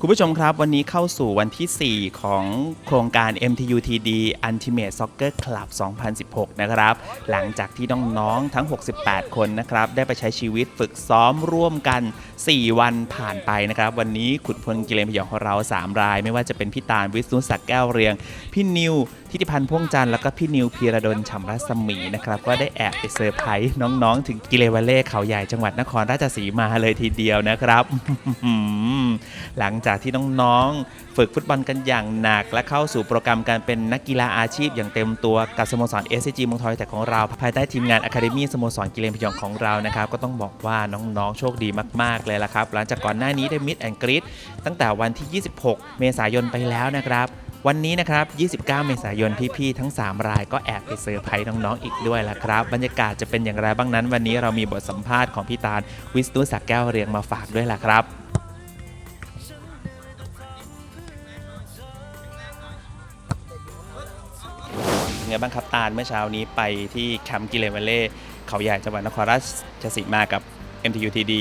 คุณผู้ชมครับวันนี้เข้าสู่วันที่ 4 ของโครงการ MTUTD Ultimate Soccer Club 2016 นะครับ หลังจากที่น้องๆทั้ง 68 คนนะครับ ได้ไปใช้ชีวิตฝึกซ้อมร่วมกัน 4 วันผ่านไปนะครับ วันนี้ขุดพลกิเลนพยองของเรา 3 ราย ไม่ว่าจะเป็นพี่ตาลวิศนุศักดิ์แก้วเรียง พี่นิวทิติพันธ์พ่วงจันทร์แล้วก็พี่นิวพีระดลฉำรัศมีนะครับก็ได้แอบไปเซอร์ไพรส์น้องๆ ถึงกิเลนวัลเล่เขาใหญ่จังหวัดนครราชสีมาเลยทีเดียวนะครับ หลังจากที่น้องๆ ฝึกฟุตบอลกันอย่างหนัก และเข้าสู่โปรแกรมการเป็นนักกีฬาอาชีพอย่างเต็มตัวกับสโมสร s c g เมืองทอยแต่ของเรา ภายใต้ทีมงานอะคาเดมี่สโมสรกิเลนพยองของเรานะครับก็ต้องบอกว่าน้องๆ โชคดีมากๆเลยละครับ หลังจากก่อนหน้านี้ได้มิดแอนกรีดตั้งแต่วันที่ 26 เมษายนไปแล้วนะครับ วันนี้นะครับ 29 เมษายนพี่ๆทั้ง 3 รายก็แอบไปเซอร์ไพรส์น้องๆอีกด้วยละครับ บรรยากาศจะเป็นอย่างไรบ้างนั้น วันนี้เรามีบทสัมภาษณ์ของพี่ตาลวิสตุศักแก้วเรียงมาฝากด้วยล่ะครับไงบ้างครับตาลเมื่อเช้านี้ไปที่แคมป์กิเลนวัลเล่เขาใหญ่จังหวัดนครราชสีมากับ MTUTD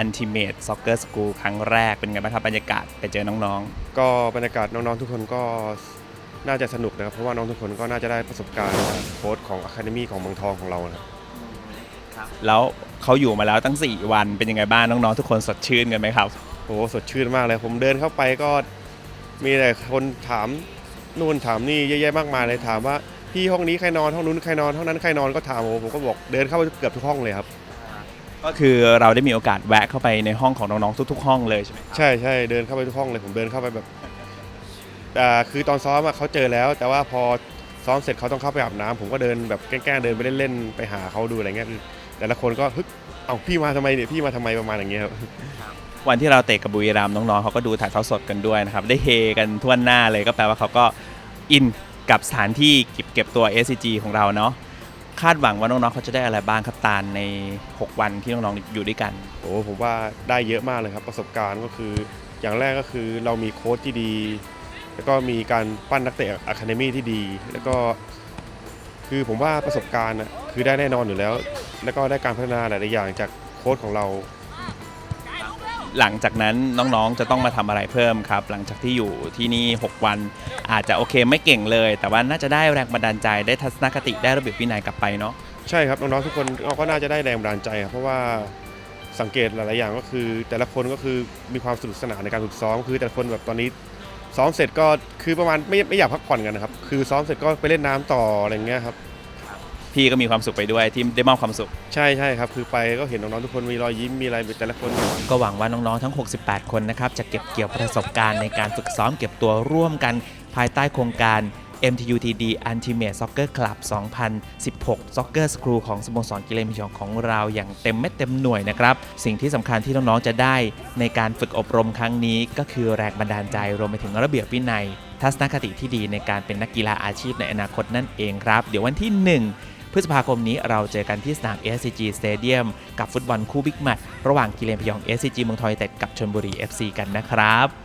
Ultimate Soccer School ครั้งแรกเป็นไงบ้างครับบรรยากาศไปเจอน้องก็บรรยากาศน้องๆทุกคนก็น่าจะสนุกนะครับเพราะว่าน้องทุกคนก็น่าจะได้ประสบการณ์จากโค้ชของอะคาเดมี่ของเมืองทองของเรานะครับๆแล้วเขาอยู่มาแล้วตั้ง 4 วันเป็นยังไงบ้างน้องๆทุกคนสดชื่นกันไหมครับโอ้โหสดชื่นมากเลยผมเดินเข้าไปก็มีแต่คนถามนู่นถามนี่เยอะแยะมากมายเลยถามว่าพี่ห้องนี้ใครนอนห้องนู้นใครนอนห้องนั้นใครนอนก็ถามโอ้โหผมก็บอกเดินเข้าไปเกือบทุกห้องเลยครับ ก็คือเราได้มีโอกาสแวะเข้าไปในห้องของน้องๆทุกๆห้องเลยใช่ไหมครับใช่ใช่เดินเข้าไปทุกห้องเลยผมเดินเข้าไปแบบอ่าคือตอนซ้อมอะเขาเจอแล้ว แต่ว่าพอซ้อมเสร็จเขาต้องเข้าไปอาบน้ำผมก็เดินแบบแกล้งๆเดินไปเล่นๆไปหาเขาดูอะไรเงี้ยคือแต่ละคนก็ฮึกเอ้าพี่มาทำไมเนี่ยพี่มาทำไมประมาณอย่างเงี้ยครับ วันที่เราเตะกับบุรีรัมย์น้องๆเขาก็ดูถ่ายทอดสดกันด้วยนะครับ ได้เฮกันทั่วหน้าเลยก็แปลว่าเขาก็อินกับสถานที่เก็บเก็บตัว SCG ของเราเนาะ คาดหวังว่าน้องๆเขาจะได้อะไรบ้างครับตาลใน 6 วันที่น้องๆอยู่ด้วยกัน โอ้ผมว่าได้เยอะมากเลยครับประสบการณ์ก็คือ อย่างแรกก็คือเรามีโค้ชที่ดี แล้วก็มีการปั้นนักเตะอะคาเดมี่ที่ดี แล้วก็คือผมว่าประสบการณ์น่ะคือได้แน่นอนอยู่แล้ว แล้วก็ได้การพัฒนาหลายๆอย่างจากโค้ชของเรา หลังจากนั้นน้องๆจะต้องมาทำอะไรเพิ่มครับ หลังจากที่อยู่ที่นี่ 6 วัน อาจจะโอเคไม่เก่งเลย แต่ว่าน่าจะได้แรงบันดาลใจได้ทัศนคติได้ระเบียบวินัยกลับไปเนาะใช่ครับน้องๆทุกคนก็น่าจะได้แรงบันดาลใจครับเพราะว่าสังเกตหลายๆอย่างก็คือ แต่ละคนก็คือมีความสนุกสนานในการฝึกซ้อมคือแต่ละคนแบบตอนนี้ซ้อมเสร็จก็คือประมาณไม่ไม่อยากพักผ่อนกันนะครับคือซ้อมเสร็จก็ไปเล่นน้ำต่ออะไรอย่างเงี้ยครับพี่ก็มีความสุขไปด้วยที่ได้มอบความสุข ใช่ใช่ครับคือไปก็เห็นน้องๆทุกคนมีรอยยิ้มมีอะไรแต่ละคน ก็หวังว่าน้องๆทั้ง 68 คนนะครับ จะเก็บเกี่ยวประสบการณ์ในการฝึกซ้อมเก็บตัวร่วมกัน ภายใต้โครงการ MTUTD Ultimate Soccer Club 2016 Soccer School ของสโมสรกิเลนพยองของเราอย่างเต็มเม็ดเต็มหน่วยนะครับ สิ่งที่สำคัญที่น้องๆจะได้ในการฝึกอบรมครั้งนี้ ก็คือแรงบันดาลใจรวมไปถึงระเบียบวินัย ทัศนคติที่ดีในการเป็นนักกีฬาอาชีพในอนาคตนั่นเองครับ เดี๋ยววันที่ 1พฤษภาคมนี้เราเจอกันที่สนาม SCG Stadium กับฟุตบอลคู่บิ๊กแมตช์ระหว่างกิเลนพยอง SCG เมืองทอยแต่กับชลบุรี FC กันนะครับ